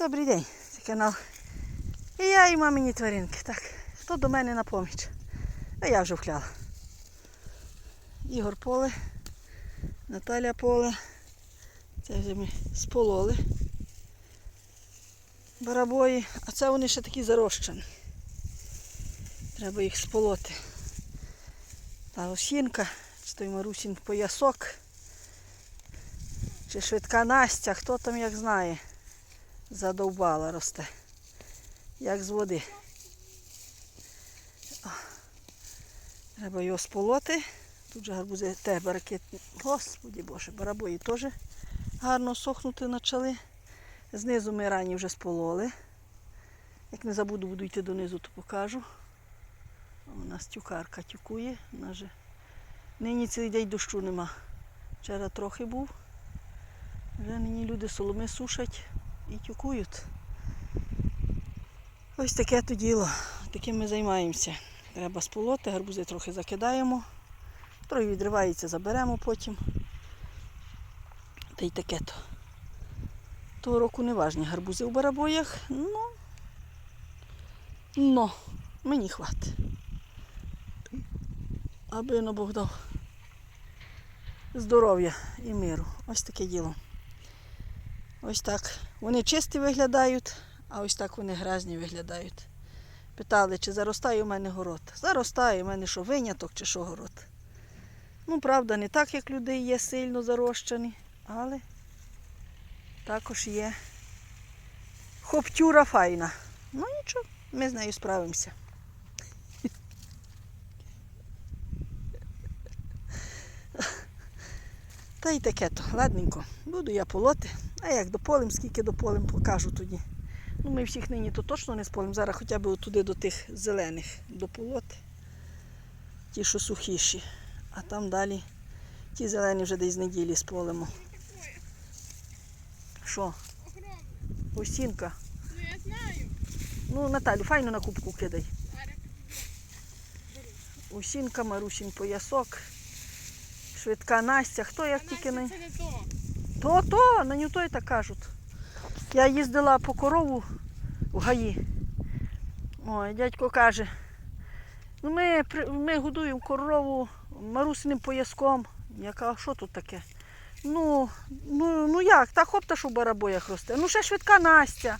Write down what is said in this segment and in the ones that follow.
Добрий день, це канал. І я, і мамині тваринки. Так, хто до мене на поміч? А я вже вкляла. Ігор поле, Наталя поле. Це вже ми спололи. Барабої, а це вони ще такі зарощені. Треба їх сполоти. Та осінка, чи той Марусін поясок, чи швидка Настя, хто там як знає задовбала росте. Як з води. Треба його сполоти. Тут же гарбузи те бараки. Господі Боже, барабої теж гарно сохнути почали. Знизу ми рані вже спололи. Як не забуду, буду йти донизу, то покажу. У нас тюкарка тюкує. Вона же... Нині цілий день дощу нема. Вчора трохи був. Вже нині люди соломи сушать і тюкують. Ось таке то діло. Таким ми займаємося. Треба сполоти, гарбузи трохи закидаємо. Трохи відривається, заберемо потім. Та й таке то. Того року не важні гарбузи у барабоях, ну, но мені хватить. Аби на Бог дав здоров'я і миру. Ось таке діло. Ось так. Вони чисті виглядають, а ось так вони грязні виглядають. Питали, чи заростає у мене город. Заростає, у мене що виняток чи що город. Ну, правда, не так, як людей є сильно зарощені, але також є хоптюра файна. Ну нічого, ми з нею справимося. Та й таке то, ладненько. Буду я полоти. А як дополим, скільки дополим, покажу тоді. Ну, ми всіх нині то точно не сполим. Зараз хоча б туди до тих зелених дополоти. Ті, що сухіші. А там далі ті зелені вже десь з неділі сполимо. Що? Осінка. Ну я знаю. Ну, Наталю, файно на кубку кидай. Осінка, Марусін поясок. Швидка Настя. Хто як Настя, тільки не. Це не то. То, то, на нього то так кажуть. Я їздила по корову в гаї. Ой, дядько каже, ну ми, ми годуємо корову марусиним пояском. Я кажу, що тут таке? Ну, ну, ну як, та хопта, що в барабоях росте. Ну ще швидка Настя.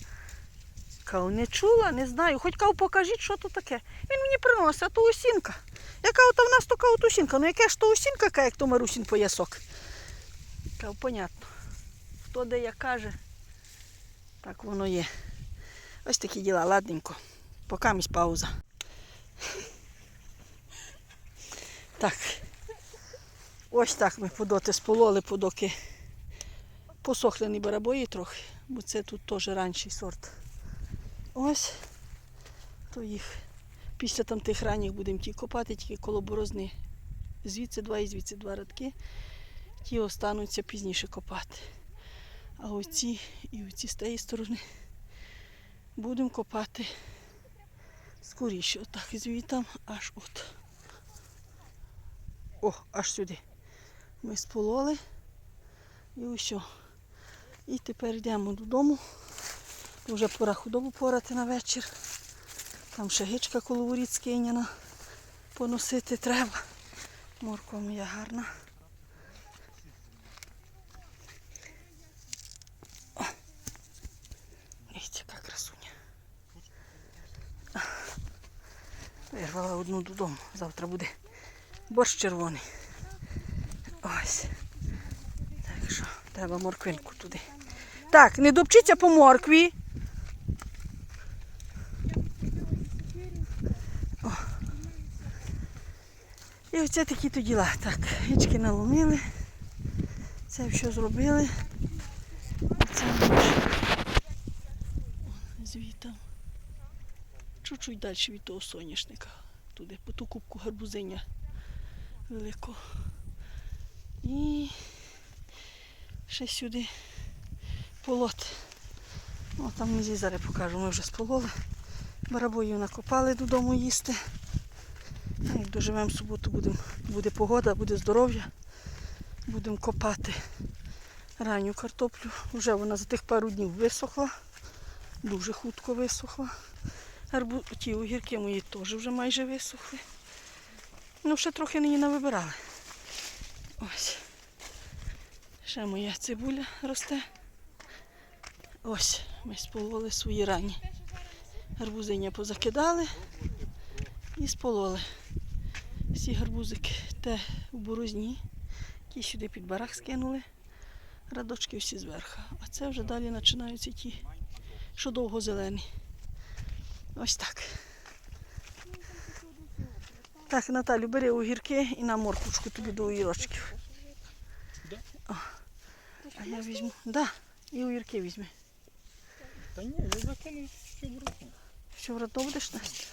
Кажу, не чула, не знаю. Хоч кажу, покажіть, що тут таке. Він мені приносить, а то усінка. Я кажу, та в нас то усінка. Ну яке ж то усінка, як то марусин поясок. Кажу, понятно. Хто де як каже, так воно є. Ось такі діла, ладненько. Поки місь пауза. Так. Ось так ми подоти спололи, подоки посохлені барабої трохи, бо це тут теж ранший сорт. Ось. То їх після там тих ранніх будемо ті копати, тільки коло борозни. Звідси два і звідси два радки. Ті остануться пізніше копати. А оці і оці з тієї сторони будемо копати скоріше. Отак звітом аж от. О, аж сюди. Ми спололи. І ось. І тепер йдемо додому. Вже пора худобу порати на вечір. Там ще гичка коло воріт скиняна. Поносити треба. Морква моя гарна. Вирвала одну додому. Завтра буде борщ червоний. Ось. Так що, треба морквинку туди. Так, не допчіться по моркві. О. І оце такі то діла. Так, гічки наломили. Це все зробили. Це звітом. Чуть-чуть далі від того соняшника. Туди, по ту кубку гарбузиня великого. І ще сюди полот. О, там внизі зараз покажу, ми вже спололи. Барабою накопали додому їсти. Як доживемо в суботу, будем, буде погода, буде здоров'я. Будемо копати ранню картоплю. Вже вона за тих пару днів висохла. дуже хутко висохла. Гарбу... Ті огірки мої теж вже майже висохли. Ну, ще трохи нині навибирали. Ось. Ще моя цибуля росте. Ось, ми спололи свої ранні. Гарбузиня позакидали і спололи. Всі гарбузики те в борозні, ті сюди під барах скинули. Радочки всі зверху. А це вже далі починаються ті, що довго зелені. Ось так. Так, Наталю, бери огірки і на морквочку тобі до огірочків. О, А я візьму. Да, і огірки візьми. Та ні, я закину що брати. Що вратно будеш нести?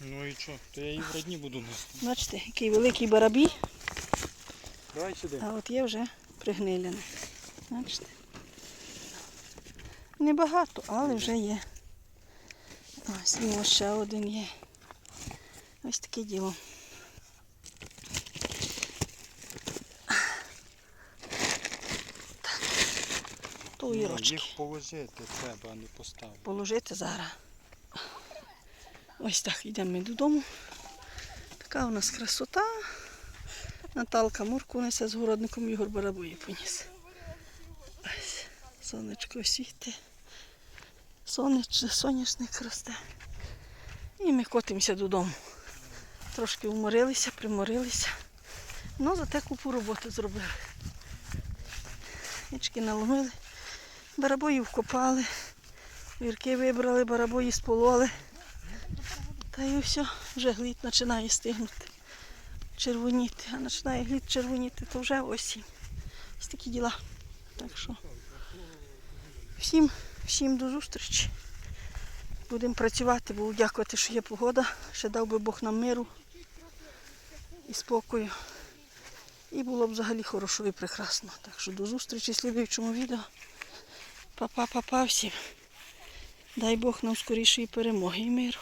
Ну і що, то я її в родні буду нести. Бачите, який великий барабій, Давай сюди. а от є вже пригнилене. Бачите? Небагато, але вже є. Ось ось ще один є. Ось таке діло. Так. То Ну, огірочки. їх положити треба, а не поставити. положити зараз. Ось так, йдемо ми додому. Така у нас красота. Наталка мурку несе з городником Ігор Барабої поніс. Ось, сонечко світе. Сонеч, соняшник росте. І ми котимося додому. Трошки уморилися, приморилися. Ну, зате купу роботи зробили. Нічки наломили, барабою вкопали. Вірки вибрали, барабої спололи. Та і все, вже глід починає стигнути. Червоніти. А починає глід червоніти, то вже осінь. Ось такі діла. Так що всім, всім до зустрічі. Будемо працювати, бо дякувати, що є погода. Ще дав би Бог нам миру і спокою. І було б взагалі хорошо і прекрасно. Так що до зустрічі в слідуючому відео. Па-па-па-па всім. Дай Бог нам скорішої перемоги і миру.